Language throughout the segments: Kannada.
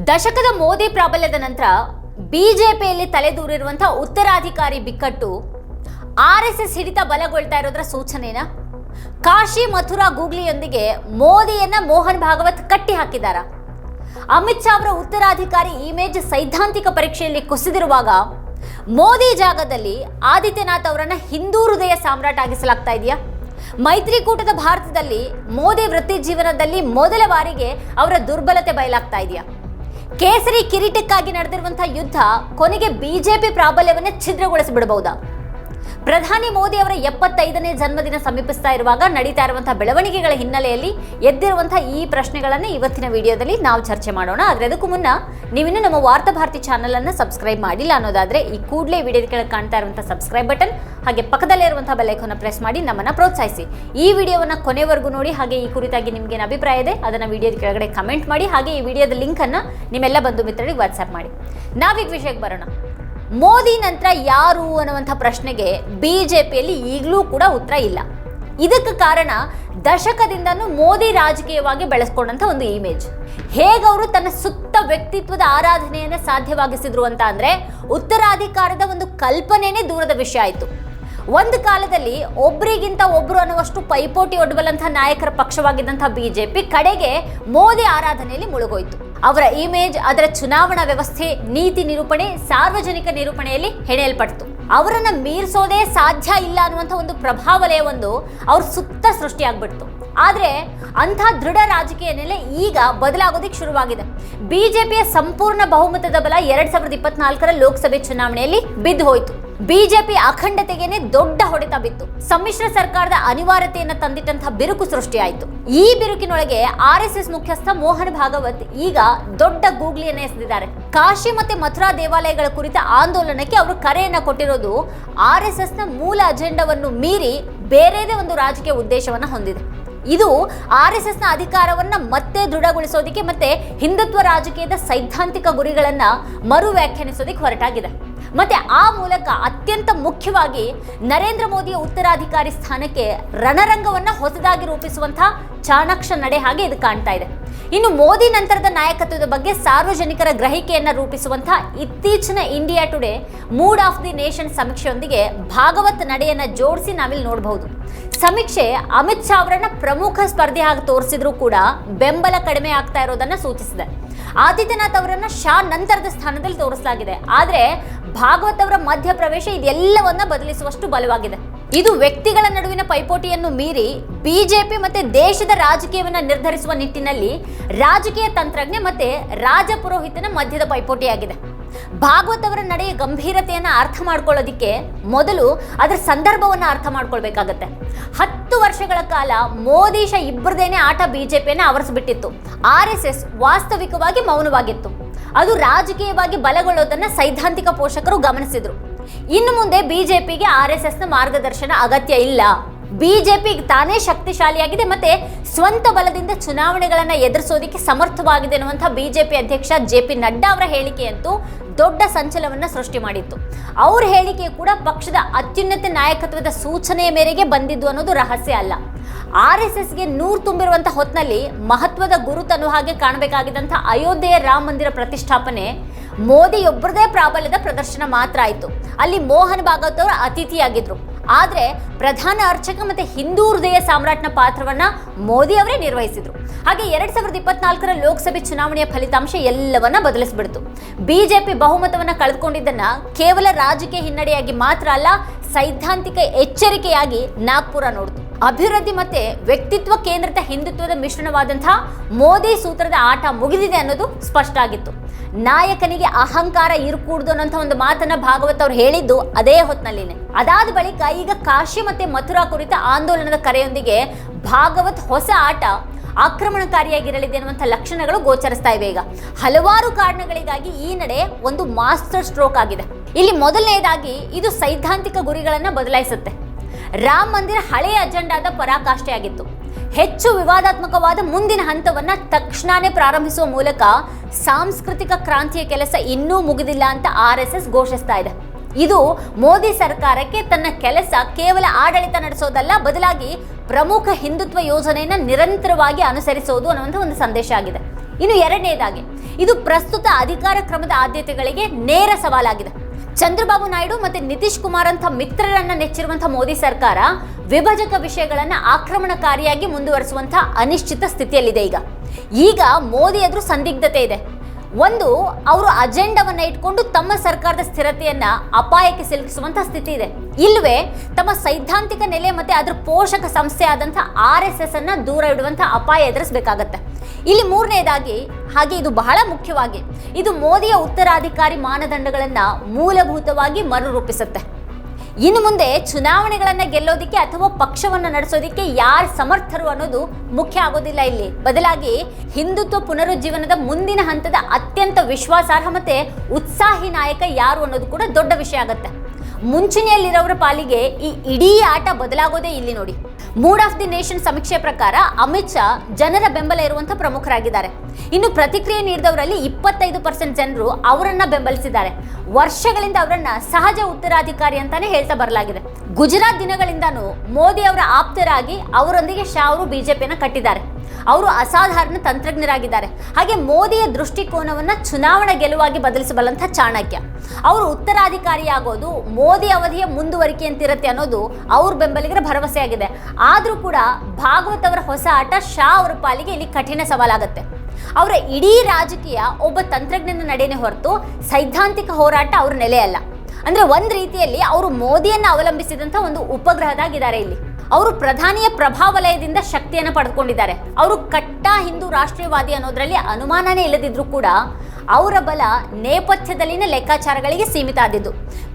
ದಶಕದ ಮೋದಿ ಪ್ರಾಬಲ್ಯದ ನಂತರ ಬಿಜೆಪಿಯಲ್ಲಿ ತಲೆದೂರಿರುವಂತಹ ಉತ್ತರಾಧಿಕಾರಿ ಬಿಕ್ಕಟ್ಟು, ಆರ್ ಎಸ್ ಎಸ್ ಹಿಡಿತ ಬಲಗೊಳ್ತಾ ಇರೋದ್ರ ಸೂಚನೆನಾ? ಕಾಶಿ ಮಥುರಾ ಗೂಗ್ಲಿಯೊಂದಿಗೆ ಮೋದಿಯನ್ನ ಮೋಹನ್ ಭಾಗವತ್ ಕಟ್ಟಿ ಹಾಕಿದಾರ. ಅಮಿತ್ ಶಾ ಅವರ ಉತ್ತರಾಧಿಕಾರಿ ಇಮೇಜ್ ಸೈದ್ಧಾಂತಿಕ ಪರೀಕ್ಷೆಯಲ್ಲಿ ಕುಸಿದಿರುವಾಗ ಮೋದಿ ಜಾಗದಲ್ಲಿ ಆದಿತ್ಯನಾಥ್ ಅವರನ್ನ ಹಿಂದೂ ಹೃದಯ ಸಾಮ್ರಾಟ್ ಆಗಿಸಲಾಗ್ತಾ ಇದೆಯಾ? ಮೈತ್ರಿಕೂಟದ ಭಾರತದಲ್ಲಿ ಮೋದಿ ವೃತ್ತಿ ಜೀವನದಲ್ಲಿ ಮೊದಲ ಬಾರಿಗೆ ಅವರ ದುರ್ಬಲತೆ ಬಯಲಾಗ್ತಾ ಇದೆಯಾ? ಕೇಸರಿ ಕಿರೀಟಕ್ಕಾಗಿ ನಡೆದಿರುವಂತಹ ಯುದ್ಧ ಕೊನೆಗೆ ಬಿಜೆಪಿ ಪ್ರಾಬಲ್ಯವನ್ನೇ ಛಿದ್ರಗೊಳಿಸಿ ಬಿಡಬಹುದಾ ಪ್ರಧಾನಿ ಮೋದಿ ಅವರ ಎಪ್ಪತ್ತೈದನೇ ಜನ್ಮದಿನ ಸಮೀಪಿಸ್ತಾ ಇರುವಾಗ ನಡೀತಾ ಇರುವಂತಹ ಬೆಳವಣಿಗೆಗಳ ಹಿನ್ನೆಲೆಯಲ್ಲಿ ಎದ್ದಿರುವಂತಹ ಈ ಪ್ರಶ್ನೆಗಳನ್ನು ಇವತ್ತಿನ ವಿಡಿಯೋದಲ್ಲಿ ನಾವು ಚರ್ಚೆ ಮಾಡೋಣ. ಆದರೆ ಅದಕ್ಕೂ ಮುನ್ನ ನೀವಿನ್ನು ನಮ್ಮ ವಾರ್ತಾ ಭಾರತಿ ಚಾನೆಲ್ ಅನ್ನ ಸಬ್ಸ್ಕ್ರೈಬ್ ಮಾಡಿಲ್ಲ ಅನ್ನೋದಾದ್ರೆ ಈ ಕೂಡಲೇ ವಿಡಿಯೋದ ಕೆಳಗೆ ಕಾಣ್ತಾ ಇರುವಂತಹ ಸಬ್ಸ್ಕ್ರೈಬ್ ಬಟನ್, ಹಾಗೆ ಪಕ್ಕದಲ್ಲೇ ಇರುವಂತಹ ಬೆಲೈಕನ್ನು ಪ್ರೆಸ್ ಮಾಡಿ ನಮ್ಮನ್ನ ಪ್ರೋತ್ಸಾಹಿಸಿ. ಈ ವಿಡಿಯೋವನ್ನ ಕೊನೆವರೆಗೂ ನೋಡಿ, ಹಾಗೆ ಈ ಕುರಿತಾಗಿ ನಿಮ್ಗೆ ಅಭಿಪ್ರಾಯ ಇದೆ ಅದನ್ನ ವಿಡಿಯೋದ ಕೆಳಗಡೆ ಕಮೆಂಟ್ ಮಾಡಿ, ಹಾಗೆ ಈ ವಿಡಿಯೋದ ಲಿಂಕ್ ಅನ್ನ ನಿಮ್ಮೆಲ್ಲ ಬಂಧು ಮಿತ್ರರಿಗೆ ವಾಟ್ಸ್ಆಪ್ ಮಾಡಿ. ನಾವೀಗ ವಿಷಯಕ್ಕೆ ಬರೋಣ. ಮೋದಿ ನಂತರ ಯಾರು ಅನ್ನುವಂಥ ಪ್ರಶ್ನೆಗೆ ಬಿ ಜೆ ಪಿಯಲ್ಲಿ ಈಗಲೂ ಕೂಡ ಉತ್ತರ ಇಲ್ಲ. ಇದಕ್ಕೆ ಕಾರಣ ದಶಕದಿಂದನೂ ಮೋದಿ ರಾಜಕೀಯವಾಗಿ ಬೆಳೆಸ್ಕೊಂಡಂಥ ಒಂದು ಇಮೇಜ್ ಹೇಗವರು ತನ್ನ ಸುತ್ತ ವ್ಯಕ್ತಿತ್ವದ ಆರಾಧನೆಯನ್ನು ಸಾಧ್ಯವಾಗಿಸಿದ್ರು ಅಂತ ಅಂದರೆ ಉತ್ತರಾಧಿಕಾರದ ಒಂದು ಕಲ್ಪನೆನೇ ದೂರದ ವಿಷಯ ಆಯಿತು. ಒಂದು ಕಾಲದಲ್ಲಿ ಒಬ್ರಿಗಿಂತ ಒಬ್ರು ಅನ್ನುವಷ್ಟು ಪೈಪೋಟಿ ಒಡ್ಬಲಂತಹ ನಾಯಕರ ಪಕ್ಷವಾಗಿದ್ದಂತಹ ಬಿಜೆಪಿ ಕಡೆಗೆ ಮೋದಿ ಆರಾಧನೆಯಲ್ಲಿ ಮುಳುಗೋಯ್ತು. ಅವರ ಇಮೇಜ್, ಅದರ ಚುನಾವಣಾ ವ್ಯವಸ್ಥೆ, ನೀತಿ ನಿರೂಪಣೆ, ಸಾರ್ವಜನಿಕ ನಿರೂಪಣೆಯಲ್ಲಿ ಹೆಣೆಯಲ್ಪಡ್ತು. ಅವರನ್ನ ಮೀರಿಸೋದೇ ಸಾಧ್ಯ ಇಲ್ಲ ಅನ್ನುವಂಥ ಒಂದು ಪ್ರಭಾವಲಯ ಒಂದು ಅವ್ರ ಸುತ್ತ ಸೃಷ್ಟಿಯಾಗ್ಬಿಡ್ತು. ಆದರೆ ಅಂಥ ದೃಢ ರಾಜಕೀಯ ನೆಲೆ ಈಗ ಬದಲಾಗೋದಿಕ್ ಶುರುವಾಗಿದೆ. ಬಿಜೆಪಿಯ ಸಂಪೂರ್ಣ ಬಹುಮತದ ಬಲ ಎರಡ್ ಸಾವಿರದ ಇಪ್ಪತ್ನಾಲ್ಕರ ಲೋಕಸಭೆ ಚುನಾವಣೆಯಲ್ಲಿ ಬಿದ್ದು ಹೋಯಿತು. ಬಿಜೆಪಿ ಅಖಂಡತೆಗೆನೆ ದೊಡ್ಡ ಹೊಡೆತ ಬಿತ್ತು. ಸಮ್ಮಿಶ್ರ ಸರ್ಕಾರದ ಅನಿವಾರ್ಯತೆಯನ್ನು ತಂದಿಟ್ಟಂತಹ ಬಿರುಕು ಸೃಷ್ಟಿಯಾಯಿತು. ಈ ಬಿರುಕಿನೊಳಗೆ ಆರ್ ಎಸ್ ಎಸ್ ಮುಖ್ಯಸ್ಥ ಮೋಹನ್ ಭಾಗವತ್ ಈಗ ದೊಡ್ಡ ಗೂಗ್ಲಿಯನ್ನ ಎಸೆದಿದ್ದಾರೆ. ಕಾಶಿ ಮತ್ತೆ ಮಥುರಾ ದೇವಾಲಯಗಳ ಕುರಿತ ಆಂದೋಲನಕ್ಕೆ ಅವರು ಕರೆಯನ್ನ ಕೊಟ್ಟಿರೋದು ಆರ್ ಎಸ್ ಎಸ್ನ ಮೂಲ ಅಜೆಂಡಾವನ್ನು ಮೀರಿ ಬೇರೆದೇ ಒಂದು ರಾಜಕೀಯ ಉದ್ದೇಶವನ್ನ ಹೊಂದಿದೆ. ಇದು ಆರ್ ಎಸ್ ಎಸ್ನ ಅಧಿಕಾರವನ್ನ ಮತ್ತೆ ದೃಢಗೊಳಿಸೋದಿಕ್ಕೆ ಮತ್ತೆ ಹಿಂದುತ್ವ ರಾಜಕೀಯದ ಸೈದ್ಧಾಂತಿಕ ಗುರಿಗಳನ್ನ ಮರು ವ್ಯಾಖ್ಯಾನಿಸೋದಕ್ಕೆ ಹೊರಟಾಗಿದೆ. ಮತ್ತೆ ಆ ಮೂಲಕ ಅತ್ಯಂತ ಮುಖ್ಯವಾಗಿ ನರೇಂದ್ರ ಮೋದಿಯ ಉತ್ತರಾಧಿಕಾರಿ ಸ್ಥಾನಕ್ಕೆ ರಣರಂಗವನ್ನ ಹೊಸದಾಗಿ ರೂಪಿಸುವಂತಹ ಚಾಣಾಕ್ಷ ನಡೆ ಹಾಗೆ ಇದು ಕಾಣ್ತಾ ಇದೆ. ಇನ್ನು ಮೋದಿ ನಂತರದ ನಾಯಕತ್ವದ ಬಗ್ಗೆ ಸಾರ್ವಜನಿಕರ ಗ್ರಹಿಕೆಯನ್ನ ರೂಪಿಸುವಂತಹ ಇತ್ತೀಚಿನ India Today mood of the nation ಸಮೀಕ್ಷೆಯೊಂದಿಗೆ Bhagwat ನಡೆಯನ್ನ ಜೋಡಿಸಿ ನಾವಿಲ್ಲಿ ನೋಡಬಹುದು. ಸಮೀಕ್ಷೆ ಅಮಿತ್ ಶಾ ಅವರನ್ನ ಪ್ರಮುಖ ಸ್ಪರ್ಧೆ ಆಗಿ ತೋರಿಸಿದ್ರು ಕೂಡ ಬೆಂಬಲ ಕಡಿಮೆ ಆಗ್ತಾ ಇರೋದನ್ನ ಸೂಚಿಸಿದೆ. ಆದಿತ್ಯನಾಥ್ ಅವರನ್ನ ಶಾ ನಂತರದ ಸ್ಥಾನದಲ್ಲಿ ತೋರಿಸಲಾಗಿದೆ. ಆದ್ರೆ ಭಾಗವತ್ ಅವರ ಮಧ್ಯ ಪ್ರವೇಶ ಇದೆಲ್ಲವನ್ನ ಬದಲಿಸುವಷ್ಟು ಬಲವಾಗಿದೆ. ಇದು ವ್ಯಕ್ತಿಗಳ ನಡುವಿನ ಪೈಪೋಟಿಯನ್ನು ಮೀರಿ ಬಿಜೆಪಿ ಮತ್ತೆ ದೇಶದ ರಾಜಕೀಯವನ್ನ ನಿರ್ಧರಿಸುವ ನಿಟ್ಟಿನಲ್ಲಿ ರಾಜಕೀಯ ತಂತ್ರಜ್ಞ ಮತ್ತೆ ರಾಜಪುರೋಹಿತನ ಮಧ್ಯದ ಪೈಪೋಟಿಯಾಗಿದೆ. ಭಾಗವತ್ ಅವರ ನಡೆಯ ಗಂಭೀರತೆಯನ್ನು ಅರ್ಥ ಮಾಡ್ಕೊಳ್ಳೋದಿಕ್ಕೆ ಮೊದಲು ಅದರ ಸಂದರ್ಭವನ್ನ ಅರ್ಥ ಮಾಡ್ಕೊಳ್ಬೇಕಾಗತ್ತೆ. ಹತ್ತು ವರ್ಷಗಳ ಕಾಲ ಮೋದಿಶ ಇಬ್ಬರದೇನೆ ಆಟ ಬಿ ಜೆ ಪಿಯನ್ನು ಆವರಿಸ್ಬಿಟ್ಟಿತ್ತು. ಆರ್ ಎಸ್ ಎಸ್ ವಾಸ್ತವಿಕವಾಗಿ ಮೌನವಾಗಿತ್ತು. ಅದು ರಾಜಕೀಯವಾಗಿ ಬಲಗೊಳ್ಳೋದನ್ನ ಸೈದ್ಧಾಂತಿಕ ಪೋಷಕರು ಗಮನಿಸಿದರು. ಇನ್ನು ಮುಂದೆ ಪಿಗೆ ಆರ್ ಎಸ್ ಎಸ್ನ ಮಾರ್ಗದರ್ಶನ ಅಗತ್ಯ ಇಲ್ಲ. ಬಿ ಜೆ ಪಿ ತಾನೇ ಶಕ್ತಿಶಾಲಿಯಾಗಿದೆ ಮತ್ತೆ ಸ್ವಂತ ಬಲದಿಂದ ಚುನಾವಣೆಗಳನ್ನು ಎದುರಿಸೋದಕ್ಕೆ ಸಮರ್ಥವಾಗಿದೆ ಅನ್ನುವಂಥ ಬಿ ಜೆ ಪಿ ಅಧ್ಯಕ್ಷ ಜೆ ಪಿ ನಡ್ಡಾ ಅವರ ಹೇಳಿಕೆಯಂತೂ ದೊಡ್ಡ ಸಂಚಲವನ್ನ ಸೃಷ್ಟಿ ಮಾಡಿತ್ತು. ಅವ್ರ ಹೇಳಿಕೆ ಕೂಡ ಪಕ್ಷದ ಅತ್ಯುನ್ನತ ನಾಯಕತ್ವದ ಸೂಚನೆಯ ಮೇರೆಗೆ ಬಂದಿದ್ದು ಅನ್ನೋದು ರಹಸ್ಯ ಅಲ್ಲ. ಆರ್ ಎಸ್ ಎಸ್ಗೆ ನೂರು ತುಂಬಿರುವಂಥ ಹೊತ್ತಿನಲ್ಲಿ ಮಹತ್ವದ ಗುರುತನ್ನು ಹಾಗೆ ಕಾಣಬೇಕಾಗಿದ್ದಂಥ ಅಯೋಧ್ಯೆಯ ರಾಮ ಮಂದಿರ ಪ್ರತಿಷ್ಠಾಪನೆ ಮೋದಿಯೊಬ್ಬರದೇ ಪ್ರಾಬಲ್ಯದ ಪ್ರದರ್ಶನ ಮಾತ್ರ ಆಯಿತು. ಅಲ್ಲಿ ಮೋಹನ್ ಭಾಗವತ್ ಅವರು ಅತಿಥಿಯಾಗಿದ್ರು. ಆದ್ರೆ ಪ್ರಧಾನ ಅರ್ಚಕ ಮತ್ತು ಹಿಂದೂ ಹೃದಯ ಸಾಮ್ರಾಟ್ನ ಪಾತ್ರವನ್ನು ಮೋದಿ ಅವರೇ ನಿರ್ವಹಿಸಿದರು. ಹಾಗೆ ಎರಡು ಸಾವಿರದ ಇಪ್ಪತ್ನಾಲ್ಕರ ಲೋಕಸಭೆ ಚುನಾವಣೆಯ ಫಲಿತಾಂಶ ಎಲ್ಲವನ್ನ ಬದಲಿಸಿಬಿಡ್ತು. ಬಿಜೆಪಿ ಬಹುಮತವನ್ನು ಕಳೆದುಕೊಂಡಿದ್ದನ್ನ ಕೇವಲ ರಾಜಕೀಯ ಹಿನ್ನಡೆಯಾಗಿ ಮಾತ್ರ ಅಲ್ಲ, ಸೈದ್ಧಾಂತಿಕ ಎಚ್ಚರಿಕೆಯಾಗಿ ನಾಗ್ಪುರ ನೋಡ್ತು. ಅಭಿವೃದ್ಧಿ ಮತ್ತೆ ವ್ಯಕ್ತಿತ್ವ ಕೇಂದ್ರಿತ ಹಿಂದುತ್ವದ ಮಿಶ್ರಣವಾದಂತಹ ಮೋದಿ ಸೂತ್ರದ ಆಟ ಮುಗಿದಿದೆ ಅನ್ನೋದು ಸ್ಪಷ್ಟ ಆಗಿತ್ತು. ನಾಯಕನಿಗೆ ಅಹಂಕಾರ ಇರಕೂಡ್ದು ಅನ್ನೋಂಥ ಒಂದು ಮಾತನ್ನ ಭಾಗವತ್ ಅವ್ರು ಹೇಳಿದ್ದು ಅದೇ ಹೊತ್ತಿನಲ್ಲಿನೇ ಅದಾದ ಬಳಿಕ ಈಗ ಕಾಶಿ ಮತ್ತೆ ಮಥುರಾ ಕುರಿತ ಆಂದೋಲನದ ಕರೆಯೊಂದಿಗೆ ಭಾಗವತ್ ಹೊಸ ಆಟ ಆಕ್ರಮಣಕಾರಿಯಾಗಿರಲಿದೆ ಅನ್ನುವಂಥ ಲಕ್ಷಣಗಳು ಗೋಚರಿಸ್ತಾ ಇವೆ ಈಗ. ಹಲವಾರು ಕಾರಣಗಳಿಗಾಗಿ ಈ ನಡೆ ಒಂದು ಮಾಸ್ಟರ್ ಸ್ಟ್ರೋಕ್ ಆಗಿದೆ. ಇಲ್ಲಿ ಮೊದಲನೇದಾಗಿ ಇದು ಸೈದ್ಧಾಂತಿಕ ಗುರಿಗಳನ್ನು ಬದಲಾಯಿಸುತ್ತೆ. ರಾಮ ಮಂದಿರ ಹಳೆಯ ಅಜೆಂಡಾದ ಪರಾಕಾಷ್ಠೆಯಾಗಿತ್ತು. ಹೆಚ್ಚು ವಿವಾದಾತ್ಮಕವಾದ ಮುಂದಿನ ಹಂತವನ್ನು ತಕ್ಷಣನೇ ಪ್ರಾರಂಭಿಸುವ ಮೂಲಕ ಸಾಂಸ್ಕೃತಿಕ ಕ್ರಾಂತಿಯ ಕೆಲಸ ಇನ್ನೂ ಮುಗಿದಿಲ್ಲ ಅಂತ ಆರ್ ಎಸ್ ಎಸ್ ಘೋಷಿಸ್ತಾ ಇದೆ. ಇದು ಮೋದಿ ಸರ್ಕಾರಕ್ಕೆ ತನ್ನ ಕೆಲಸ ಕೇವಲ ಆಡಳಿತ ನಡೆಸೋದಲ್ಲ, ಬದಲಾಗಿ ಪ್ರಮುಖ ಹಿಂದುತ್ವ ಯೋಜನೆಯನ್ನು ನಿರಂತರವಾಗಿ ಅನುಸರಿಸೋದು ಅನ್ನುವಂಥ ಒಂದು ಸಂದೇಶ ಆಗಿದೆ. ಇನ್ನು ಎರಡನೇದಾಗಿ, ಇದು ಪ್ರಸ್ತುತ ಅಧಿಕಾರ ಕ್ರಮದ ಆದ್ಯತೆಗಳಿಗೆ ನೇರ ಸವಾಲಾಗಿದೆ. ಚಂದ್ರಬಾಬು ನಾಯ್ಡು ಮತ್ತೆ ನಿತೀಶ್ ಕುಮಾರ್ ಅಂತ ಮಿತ್ರರನ್ನ ನೆಚ್ಚಿರುವಂತಹ ಮೋದಿ ಸರ್ಕಾರ ವಿಭಜಕ ವಿಷಯಗಳನ್ನ ಆಕ್ರಮಣಕಾರಿಯಾಗಿ ಮುಂದುವರಿಸುವಂತಹ ಅನಿಶ್ಚಿತ ಸ್ಥಿತಿಯಲ್ಲಿದೆ ಈಗ. ಈಗ ಮೋದಿ ಎದುರು ಸಂದಿಗ್ಧತೆ ಇದೆ. ಒಂದು, ಅವರು ಅಜೆಂಡಾವನ್ನ ಇಟ್ಕೊಂಡು ತಮ್ಮ ಸರ್ಕಾರದ ಸ್ಥಿರತೆಯನ್ನ ಅಪಾಯಕ್ಕೆ ಸಿಲುಕಿಸುವಂತಹ ಸ್ಥಿತಿ ಇದೆ. ಇಲ್ವೇ, ತಮ್ಮ ಸೈದ್ಧಾಂತಿಕ ನೆಲೆ ಮತ್ತೆ ಅದರ ಪೋಷಕ ಸಂಸ್ಥೆ ಆದಂತಹ ಆರ್ ಎಸ್ ಎಸ್ ಅನ್ನ ದೂರ ಇಡುವಂತಹ ಅಪಾಯ ಎದುರಿಸಬೇಕಾಗತ್ತೆ. ಇಲ್ಲಿ ಮೂರನೇದಾಗಿ ಹಾಗೆ ಇದು ಬಹಳ ಮುಖ್ಯವಾಗಿ ಇದು ಮೋದಿಯ ಉತ್ತರಾಧಿಕಾರಿ ಮಾನದಂಡಗಳನ್ನು ಮೂಲಭೂತವಾಗಿ ಮರುರೂಪಿಸುತ್ತೆ. ಇನ್ನು ಮುಂದೆ ಚುನಾವಣೆಗಳನ್ನು ಗೆಲ್ಲೋದಿಕ್ಕೆ ಅಥವಾ ಪಕ್ಷವನ್ನ ನಡೆಸೋದಿಕ್ಕೆ ಯಾರು ಸಮರ್ಥರು ಅನ್ನೋದು ಮುಖ್ಯ ಆಗೋದಿಲ್ಲ ಇಲ್ಲಿ. ಬದಲಾಗಿ ಹಿಂದುತ್ವ ಪುನರುಜ್ಜೀವನದ ಮುಂದಿನ ಹಂತದ ಅತ್ಯಂತ ವಿಶ್ವಾಸಾರ್ಹ ಮತ್ತೆ ಉತ್ಸಾಹಿ ನಾಯಕ ಯಾರು ಅನ್ನೋದು ಕೂಡ ದೊಡ್ಡ ವಿಷಯ ಆಗತ್ತೆ. ಮುಂಚೂಣಿಯಲ್ಲಿರೋರ ಪಾಲಿಗೆ ಈ ಇಡೀ ಆಟ ಬದಲಾಗೋದೇ ಇಲ್ಲಿ ನೋಡಿ. ಮೂಡ್ ಆಫ್ ದಿ ನೇಷನ್ ಸಮೀಕ್ಷೆ ಪ್ರಕಾರ ಅಮಿತ್ ಶಾ ಜನರ ಬೆಂಬಲ ಇರುವಂತಹ ಪ್ರಮುಖರಾಗಿದ್ದಾರೆ. ಇನ್ನು ಪ್ರತಿಕ್ರಿಯೆ ನೀಡಿದವರಲ್ಲಿ ಇಪ್ಪತ್ತೈದು ಪರ್ಸೆಂಟ್ ಜನರು ಅವರನ್ನ ಬೆಂಬಲಿಸಿದ್ದಾರೆ. ವರ್ಷಗಳಿಂದ ಅವರನ್ನ ಸಹಜ ಉತ್ತರಾಧಿಕಾರಿ ಅಂತಾನೆ ಹೇಳ್ತಾ ಬರಲಾಗಿದೆ. ಗುಜರಾತ್ ದಿನಗಳಿಂದಾನು ಮೋದಿ ಅವರ ಆಪ್ತರಾಗಿ ಅವರೊಂದಿಗೆ ಶಾ ಅವರು ಬಿಜೆಪಿಯನ್ನು ಕಟ್ಟಿದ್ದಾರೆ. ಅವರು ಅಸಾಧಾರಣ ತಂತ್ರಜ್ಞರಾಗಿದ್ದಾರೆ. ಹಾಗೆ ಮೋದಿಯ ದೃಷ್ಟಿಕೋನವನ್ನ ಚುನಾವಣಾ ಗೆಲುವಾಗಿ ಬದಲಿಸಬಲ್ಲಂಥ ಚಾಣಕ್ಯ. ಅವರು ಉತ್ತರಾಧಿಕಾರಿಯಾಗೋದು ಮೋದಿ ಅವಧಿಯ ಮುಂದುವರಿಕೆ ಅಂತಿರುತ್ತೆ ಅನ್ನೋದು ಅವ್ರ ಬೆಂಬಲಿಗರ ಭರವಸೆಯಾಗಿದೆ. ಆದರೂ ಕೂಡ ಭಾಗವತ್ ಅವರ ಹೊಸ ಆಟ ಶಾ ಅವರ ಪಾಲಿಗೆ ಇಲ್ಲಿ ಕಠಿಣ ಸವಾಲಾಗುತ್ತೆ. ಅವರ ಇಡೀ ರಾಜಕೀಯ ಒಬ್ಬ ತಂತ್ರಜ್ಞನ ನಡೆಯೇ ಹೊರತು ಸೈದ್ಧಾಂತಿಕ ಹೋರಾಟ ಅವ್ರ ನೆಲೆಯಲ್ಲ. ಅಂದರೆ ಒಂದು ರೀತಿಯಲ್ಲಿ ಅವರು ಮೋದಿಯನ್ನು ಅವಲಂಬಿಸಿದಂಥ ಒಂದು ಉಪಗ್ರಹದಾಗಿದ್ದಾರೆ ಇಲ್ಲಿ. ಅವರು ಪ್ರಧಾನಿಯ ಪ್ರಭಾವಲಯದಿಂದ ಶಕ್ತಿಯನ್ನು ಪಡೆದುಕೊಂಡಿದ್ದಾರೆ. ಅವರು ಕಟ್ಟ ಹಿಂದೂ ರಾಷ್ಟ್ರೀಯವಾದಿ ಅನ್ನೋದ್ರಲ್ಲಿ ಅನುಮಾನನೇ ಇಲ್ಲದಿದ್ರೂ ಕೂಡ ಅವರ ಬಲ ನೇಪಥ್ಯದಲ್ಲಿನ ಲೆಕ್ಕಾಚಾರಗಳಿಗೆ ಸೀಮಿತ ಆದಿದ್ದು.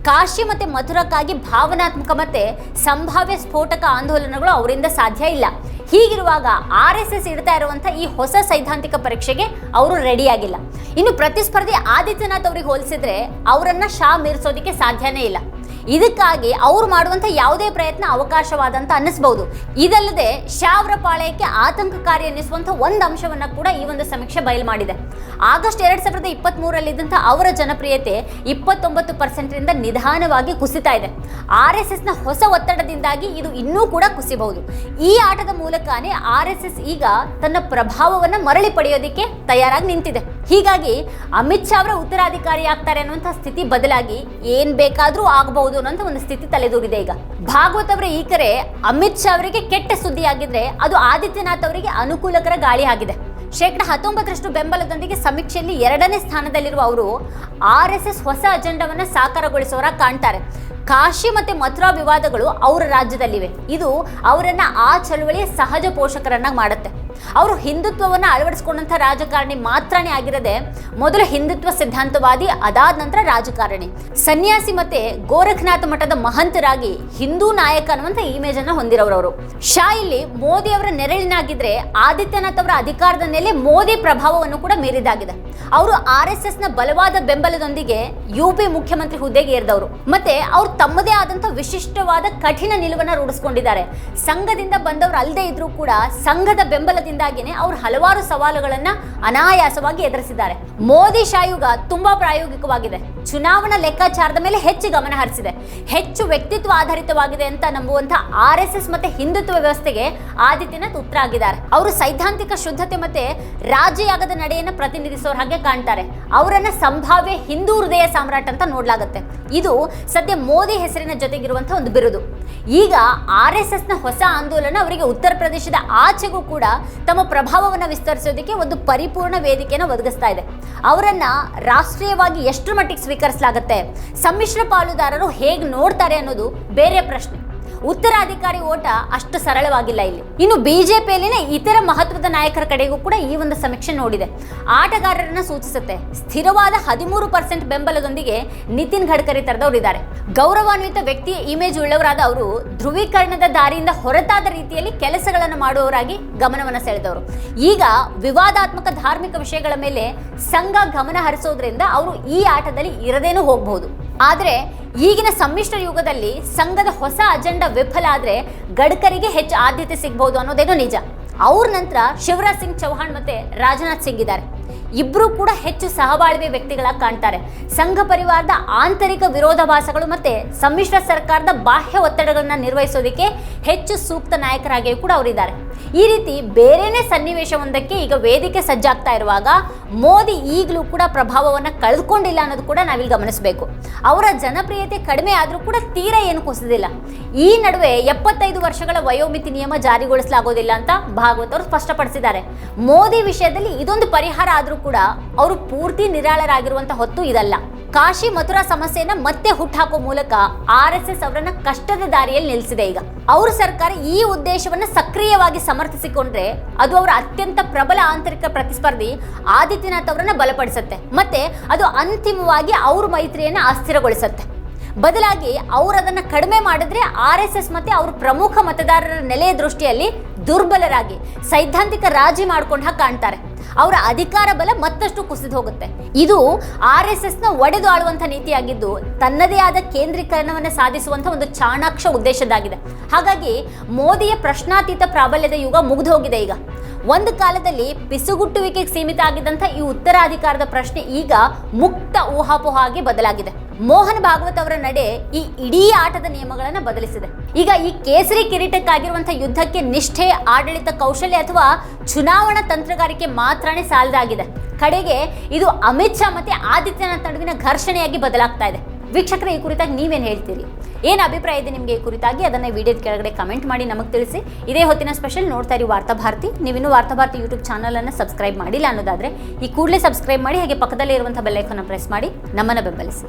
ಕಾಶಿ ಮತ್ತೆ ಮಥುರಕ್ಕಾಗಿ ಭಾವನಾತ್ಮಕ ಮತ್ತೆ ಸಂಭಾವ್ಯ ಸ್ಫೋಟಕ ಆಂದೋಲನಗಳು ಅವರಿಂದ ಸಾಧ್ಯ ಇಲ್ಲ. ಹೀಗಿರುವಾಗ ಆರ್ ಎಸ್ ಎಸ್ ಇಡ್ತಾ ಇರುವಂಥ ಈ ಹೊಸ ಸೈದ್ಧಾಂತಿಕ ಪರೀಕ್ಷೆಗೆ ಅವರು ರೆಡಿಯಾಗಿಲ್ಲ. ಇನ್ನು ಪ್ರತಿಸ್ಪರ್ಧಿ ಆದಿತ್ಯನಾಥ್ ಅವರಿಗೆ ಹೋಲಿಸಿದ್ರೆ ಅವರನ್ನು ಶಾ ಮೀರಿಸೋದಕ್ಕೆ ಸಾಧ್ಯನೇ ಇಲ್ಲ. ಇದಕ್ಕಾಗಿ ಅವ್ರು ಮಾಡುವಂಥ ಯಾವುದೇ ಪ್ರಯತ್ನ ಅವಕಾಶವಾದಂತ ಅನ್ನಿಸ್ಬಹುದು ಇದಲ್ಲದೆ ಶಾ ಆತಂಕಕಾರಿ ಅನ್ನಿಸುವಂಥ ಒಂದು ಅಂಶವನ್ನ ಕೂಡ ಈ ಒಂದು ಸಮೀಕ್ಷೆ ಬಯಲು ಮಾಡಿದೆ. ಆಗಸ್ಟ್ ಎರಡು ಸಾವಿರದ ಇಪ್ಪತ್ತ್ ಅವರ ಜನಪ್ರಿಯತೆ ಇಪ್ಪತ್ತೊಂಬತ್ತು ಪರ್ಸೆಂಟ್ರಿಂದ ನಿಧಾನವಾಗಿ ಕುಸಿತಾ ಇದೆ. ಆರ್ ಎಸ್ ಎಸ್ನ ಹೊಸ ಒತ್ತಡದಿಂದಾಗಿ ಇದು ಇನ್ನೂ ಕೂಡ ಕುಸಿಬಹುದು. ಈ ಆಟದ ಮೂಲಕನೇ ಆರ್ ಎಸ್ ಎಸ್ ಈಗ ತನ್ನ ಪ್ರಭಾವವನ್ನು ಮರಳಿ ಪಡೆಯೋದಕ್ಕೆ ತಯಾರಾಗಿ ನಿಂತಿದೆ. ಹೀಗಾಗಿ ಅಮಿತ್ ಶಾ ಅವರ ಉತ್ತರಾಧಿಕಾರಿ ಆಗ್ತಾರೆ ಅನ್ನುವಂಥ ಸ್ಥಿತಿ ಬದಲಾಗಿ ಏನ್ ಬೇಕಾದರೂ ಆಗಬಹುದು ಅನ್ನೋಂಥ ಒಂದು ಸ್ಥಿತಿ ತಲೆದೋಗಿದೆ ಈಗ. ಭಾಗವತ್ ಅವರ ಈ ಕರೆ ಅಮಿತ್ ಶಾ ಅವರಿಗೆ ಕೆಟ್ಟ ಸುದ್ದಿ ಆಗಿದ್ರೆ ಅದು ಆದಿತ್ಯನಾಥ್ ಅವರಿಗೆ ಅನುಕೂಲಕರ ಗಾಳಿ ಆಗಿದೆ. ಶೇಕಡ ಹತ್ತೊಂಬತ್ತರಷ್ಟು ಬೆಂಬಲದೊಂದಿಗೆ ಸಮೀಕ್ಷೆಯಲ್ಲಿ ಎರಡನೇ ಸ್ಥಾನದಲ್ಲಿರುವ ಅವರು ಆರ್ ಎಸ್ ಎಸ್ ಹೊಸ ಅಜೆಂಡಾವನ್ನು ಸಾಕಾರಗೊಳಿಸುವವರ ಕಾಣ್ತಾರೆ. ಕಾಶಿ ಮತ್ತೆ ಮಥುರಾ ವಿವಾದಗಳು ಅವರ ರಾಜ್ಯದಲ್ಲಿವೆ. ಇದು ಅವರನ್ನು ಆ ಚಳುವಳಿಯ ಸಹಜ ಪೋಷಕರನ್ನಾಗಿ ಮಾಡುತ್ತೆ. ಅವರು ಹಿಂದುತ್ವವನ್ನು ಅಳವಡಿಸಿಕೊಂಡಂಥ ರಾಜಕಾರಣಿ ಮಾತ್ರನೇ ಆಗಿರದೆ ಮೊದಲು ಹಿಂದುತ್ವ ಸಿದ್ಧಾಂತವಾದಿ, ಅದಾದ ನಂತರ ರಾಜಕಾರಣಿ. ಸನ್ಯಾಸಿ ಮತ್ತೆ ಗೋರಖನಾಥ ಮಠದ ಮಹಂತರಾಗಿ ಹಿಂದೂ ನಾಯಕ ಅನ್ನುವಂಥ ಇಮೇಜ್ ಅನ್ನ ಹೊಂದಿರೋರವರು ಶಾ ಇಲ್ಲಿ ಮೋದಿ ಅವರ ನೆರಳಿನಾಗಿದ್ರೆ ಆದಿತ್ಯನಾಥ್ ಅವರ ಅಧಿಕಾರದ ಮೇಲೆ ಮೋದಿ ಪ್ರಭಾವವನ್ನು ಕೂಡ ಮೀರಿದಾಗಿದೆ. ಅವರು ಆರ್ ಎಸ್ ಎಸ್ನ ಬಲವಾದ ಬೆಂಬಲದೊಂದಿಗೆ ಯು ಪಿ ಮುಖ್ಯಮಂತ್ರಿ ಹುದ್ದೆಗೆ ಏರಿದವರು. ಮತ್ತೆ ಅವರು ತಮ್ಮದೇ ಆದಂತಹ ವಿಶಿಷ್ಟವಾದ ಕಠಿಣ ನಿಲುವನ್ನ ರೂಢಿಸ್ಕೊಂಡಿದ್ದಾರೆ. ಸಂಘದಿಂದ ಬಂದವರು ಅಲ್ಲದೆ ಇದ್ರೂ ಕೂಡ ಸಂಘದ ಬೆಂಬಲದಿಂದಾಗಿನೇ ಅವರು ಹಲವಾರು ಸವಾಲುಗಳನ್ನು ಅನಾಯಾಸವಾಗಿ ಎದುರಿಸಿದ್ದಾರೆ. ಮೋದಿ ಶಾಯುಗ ತುಂಬಾ ಪ್ರಾಯೋಗಿಕವಾಗಿದೆ. ಚುನಾವಣಾ ಲೆಕ್ಕಾಚಾರದ ಮೇಲೆ ಹೆಚ್ಚು ಗಮನ ಹರಿಸಿದೆ. ಹೆಚ್ಚು ವ್ಯಕ್ತಿತ್ವ ಆಧಾರಿತವಾಗಿದೆ ಅಂತ ನಂಬುವಂತ ಆರ್ ಎಸ್ ಎಸ್ ಮತ್ತೆ ಹಿಂದುತ್ವ ವ್ಯವಸ್ಥೆಗೆ ಆದಿತ್ಯನಾಥ್ ಉತ್ತರ ಆಗಿದ್ದಾರೆ ಅವರು ಸೈದ್ಧಾಂತಿಕ ಶುದ್ಧತೆ ಮತ್ತೆ ರಾಜಿಯಾಗದ ನಡೆಯನ್ನ ಪ್ರತಿನಿಧಿಸೋರ ಹಾಗೆ ಕಾಣ್ತಾರೆ. ಅವರನ್ನ ಸಂಭಾವ್ಯ ಹಿಂದೂ ಹೃದಯ ಸಾಮ್ರಾಟ್ ಅಂತ ನೋಡ್ಲಾಗತ್ತೆ. ಇದು ಸದ್ಯ ಮೋದಿ ಹೆಸರಿನ ಜೊತೆಗಿರುವಂತಹ ಒಂದು ಬಿರುದು. ಈಗ ಆರ್ ಎಸ್ ಎಸ್ನ ಹೊಸ ಆಂದೋಲನ ಅವರಿಗೆ ಉತ್ತರ ಪ್ರದೇಶದ ಆಚೆಗೂ ಕೂಡ ತಮ್ಮ ಪ್ರಭಾವವನ್ನು ವಿಸ್ತರಿಸೋದಕ್ಕೆ ಒಂದು ಪರಿಪೂರ್ಣ ವೇದಿಕೆಯನ್ನು ಒದಗಿಸ್ತಾ ಇದೆ. ಅವರನ್ನ ರಾಷ್ಟ್ರೀಯವಾಗಿ ಎಷ್ಟರ ಮಟ್ಟಿಗೆ ಸ್ವೀಕರಿಸಲಾಗುತ್ತೆ. ಸಮ್ಮಿಶ್ರ ಪಾಲುದಾರರು ಹೇಗೆ ನೋಡ್ತಾರೆ ಅನ್ನೋದು ಬೇರೆ ಪ್ರಶ್ನೆ. ಉತ್ತರಾಧಿಕಾರಿ ಓಟ ಅಷ್ಟು ಸರಳವಾಗಿಲ್ಲ ಇಲ್ಲಿ. ಇನ್ನು ಬಿಜೆಪಿಯಲ್ಲಿನ ಇತರ ಮಹತ್ವದ ನಾಯಕರ ಕಡೆಗೂ ಕೂಡ ಈ ಒಂದು ಸಮೀಕ್ಷೆ ನೋಡಿದೆ. ಆಟಗಾರರನ್ನ ಸೂಚಿಸುತ್ತೆ. ಸ್ಥಿರವಾದ ಹದಿಮೂರು ಪರ್ಸೆಂಟ್ ಬೆಂಬಲದೊಂದಿಗೆ ನಿತಿನ್ ಗಡ್ಕರಿ ತರದವರಿದ್ದಾರೆ. ಗೌರವಾನ್ವಿತ ವ್ಯಕ್ತಿಯ ಇಮೇಜ್ ಉಳ್ಳವರಾದ ಅವರು ಧ್ರುವೀಕರಣದ ದಾರಿಯಿಂದ ಹೊರತಾದ ರೀತಿಯಲ್ಲಿ ಕೆಲಸಗಳನ್ನು ಮಾಡುವವರಾಗಿ ಗಮನವನ್ನು ಸೆಳೆದವರು. ಈಗ ವಿವಾದಾತ್ಮಕ ಧಾರ್ಮಿಕ ವಿಷಯಗಳ ಮೇಲೆ ಸಂಘ ಗಮನ ಹರಿಸೋದ್ರಿಂದ ಅವರು ಈ ಆಟದಲ್ಲಿ ಇರದೇನೂ ಹೋಗಬಹುದು. ಆದರೆ ಈಗಿನ ಸಮ್ಮಿಶ್ರ ಯುಗದಲ್ಲಿ ಸಂಘದ ಹೊಸ ಅಜೆಂಡಾ ವಿಫಲ ಆದರೆ ಗಡ್ಕರಿಗೆ ಹೆಚ್ಚು ಆದ್ಯತೆ ಸಿಗ್ಬೋದು ಅನ್ನೋದೇನೋ ನಿಜ. ಅವ್ರ ನಂತರ ಶಿವರಾಜ್ ಸಿಂಗ್ ಚೌಹಾಣ್ ಮತ್ತು ರಾಜನಾಥ್ ಸಿಂಗ್ ಇದ್ದಾರೆ. ಇಬ್ಬರು ಕೂಡ ಹೆಚ್ಚು ಸಹಬಾಳ್ವೆ ವ್ಯಕ್ತಿಗಳಾಗಿ ಕಾಣ್ತಾರೆ. ಸಂಘ ಪರಿವಾರದ ಆಂತರಿಕ ವಿರೋಧಾಭಾಸಗಳು ಮತ್ತೆ ಸಮ್ಮಿಶ್ರ ಸರ್ಕಾರದ ಬಾಹ್ಯ ಒತ್ತಡಗಳನ್ನು ನಿರ್ವಹಿಸೋದಕ್ಕೆ ಹೆಚ್ಚು ಸೂಕ್ತ ನಾಯಕರಾಗಿಯೂ ಕೂಡ ಅವರಿದ್ದಾರೆ. ಈ ರೀತಿ ಬೇರೆನೇ ಸನ್ನಿವೇಶವೊಂದಕ್ಕೆ ಈಗ ವೇದಿಕೆ ಸಜ್ಜಾಗ್ತಾ ಇರುವಾಗ ಮೋದಿ ಈಗಲೂ ಕೂಡ ಪ್ರಭಾವವನ್ನು ಕಳೆದುಕೊಂಡಿಲ್ಲ ಅನ್ನೋದು ಕೂಡ ನಾವಿಲ್ಲಿ ಗಮನಿಸಬೇಕು. ಅವರ ಜನಪ್ರಿಯತೆ ಕಡಿಮೆ ಆದರೂ ಕೂಡ ತೀರ ಏನು ಕುಸಿದಿಲ್ಲ. ಈ ನಡುವೆ ಎಪ್ಪತ್ತೈದು ವರ್ಷಗಳ ವಯೋಮಿತಿ ನಿಯಮ ಜಾರಿಗೊಳಿಸಲಾಗೋದಿಲ್ಲ ಅಂತ ಭಾಗವತ್ ಅವರು ಸ್ಪಷ್ಟಪಡಿಸಿದ್ದಾರೆ. ಮೋದಿ ವಿಷಯದಲ್ಲಿ ಇದೊಂದು ಪರಿಹಾರ ಆದರೂ ಕೂಡ ಅವರು ಪೂರ್ತಿ ನಿರಾಳರಾಗಿರುವಂತ ಹೊತ್ತು ಇದಲ್ಲ. ಕಾಶಿ ಮಥುರಾ ಸಮಸ್ಯೆಯನ್ನ ಮತ್ತೆ ಹುಟ್ಟಾಕೋ ಮೂಲಕ ಆರ್ ಎಸ್ ಎಸ್ ಅವರನ್ನ ಕಷ್ಟದ ದಾರಿಯಲ್ಲಿ ನಿಲ್ಲಿಸಿದೆ ಈಗ. ಅವ್ರ ಸರ್ಕಾರ ಈ ಉದ್ದೇಶವನ್ನ ಸಕ್ರಿಯವಾಗಿ ಸಮರ್ಥಿಸಿಕೊಂಡ್ರೆ ಅದು ಅವರ ಅತ್ಯಂತ ಪ್ರಬಲ ಆಂತರಿಕ ಪ್ರತಿಸ್ಪರ್ಧಿ ಆದಿತ್ಯನಾಥ್ ಅವರನ್ನ ಬಲಪಡಿಸುತ್ತೆ. ಮತ್ತೆ ಅದು ಅಂತಿಮವಾಗಿ ಅವ್ರ ಮೈತ್ರಿಯನ್ನ ಅಸ್ಥಿರಗೊಳಿಸುತ್ತೆ. ಬದಲಾಗಿ ಅವರು ಅದನ್ನು ಕಡಿಮೆ ಮಾಡಿದ್ರೆ ಆರ್ ಎಸ್ ಎಸ್ ಮತ್ತೆ ಅವ್ರ ಪ್ರಮುಖ ಮತದಾರರ ನೆಲೆಯ ದೃಷ್ಟಿಯಲ್ಲಿ ದುರ್ಬಲರಾಗಿ ಸೈದ್ಧಾಂತಿಕ ರಾಜಿ ಮಾಡ್ಕೊಂಡ ಹಾಗೆ ಕಾಣ್ತಾರೆ. ಅವರ ಅಧಿಕಾರ ಬಲ ಮತ್ತಷ್ಟು ಕುಸಿದು ಹೋಗುತ್ತೆ. ಇದು ಆರ್ ಎಸ್ ಎಸ್ನ ಒಡೆದು ಆಳುವಂಥ ನೀತಿಯಾಗಿದ್ದು, ತನ್ನದೇ ಆದ ಕೇಂದ್ರೀಕರಣವನ್ನು ಸಾಧಿಸುವಂಥ ಒಂದು ಚಾಣಾಕ್ಷ ಉದ್ದೇಶದಾಗಿದೆ ಹಾಗಾಗಿ ಮೋದಿಯ ಪ್ರಶ್ನಾತೀತ ಪ್ರಾಬಲ್ಯದ ಯುಗ ಮುಗಿದು ಹೋಗಿದೆ ಈಗ. ಒಂದು ಕಾಲದಲ್ಲಿ ಪಿಸುಗುಟ್ಟುವಿಕೆಗೆ ಸೀಮಿತ ಆಗಿದ್ದಂಥ ಈ ಉತ್ತರಾಧಿಕಾರದ ಪ್ರಶ್ನೆ ಈಗ ಮುಕ್ತ ಊಹಾಪೋಹ ಆಗಿ ಬದಲಾಗಿದೆ. ಮೋಹನ್ ಭಾಗವತ್ ಅವರ ನಡೆ ಈ ಇಡೀ ಆಟದ ನಿಯಮಗಳನ್ನು ಬದಲಿಸಿದೆ. ಈಗ ಈ ಕೇಸರಿ ಕಿರೀಟಕ್ಕಾಗಿರುವಂತಹ ಯುದ್ಧಕ್ಕೆ ನಿಷ್ಠೆ, ಆಡಳಿತ ಕೌಶಲ್ಯ ಅಥವಾ ಚುನಾವಣಾ ತಂತ್ರಗಾರಿಕೆ ಮಾತ್ರನೇ ಸಾಲದಾಗಿದೆ. ಕಡೆಗೆ ಇದು ಅಮಿತ್ ಶಾ ಮತ್ತೆ ಆದಿತ್ಯನಾಥ್ ನಡುವಿನ ಘರ್ಷಣೆಯಾಗಿ ಬದಲಾಗ್ತಾ ಇದೆ. ವೀಕ್ಷಕರೇ, ಈ ಕುರಿತಾಗಿ ನೀವೇನು ಹೇಳ್ತೀರಿ? ಏನು ಅಭಿಪ್ರಾಯ ಇದೆ ನಿಮಗೆ ಈ ಕುರಿತಾಗಿ? ಅದನ್ನು ವಿಡಿಯೋದ ಕೆಳಗಡೆ ಕಮೆಂಟ್ ಮಾಡಿ ನಮಗೆ ತಿಳಿಸಿ. ಇದೇ ಹೊತ್ತಿನ ಸ್ಪೆಷಲ್ ನೋಡ್ತಾ ಇರಿ ವಾರ್ತಾಭಾರತಿ ನೀವಿನ್ನೂ ವಾರ್ತಾಭಾರತಿ ಯೂಟ್ಯೂಬ್ ಚಾನಲನ್ನು ಸಬ್ಸ್ಕ್ರೈಬ್ ಮಾಡಿಲ್ಲ ಅನ್ನೋದಾದರೆ, ಈ ಕೂಡಲೇ ಸಬ್ಸ್ಕ್ರೈಬ್ ಮಾಡಿ, ಹಾಗೆ ಪಕ್ಕದಲ್ಲೇ ಇರುವಂಥ ಬೆಲ್ಲೈಕನ್ನು ಪ್ರೆಸ್ ಮಾಡಿ, ನಮ್ಮನ್ನು ಬೆಂಬಲಿಸಿ.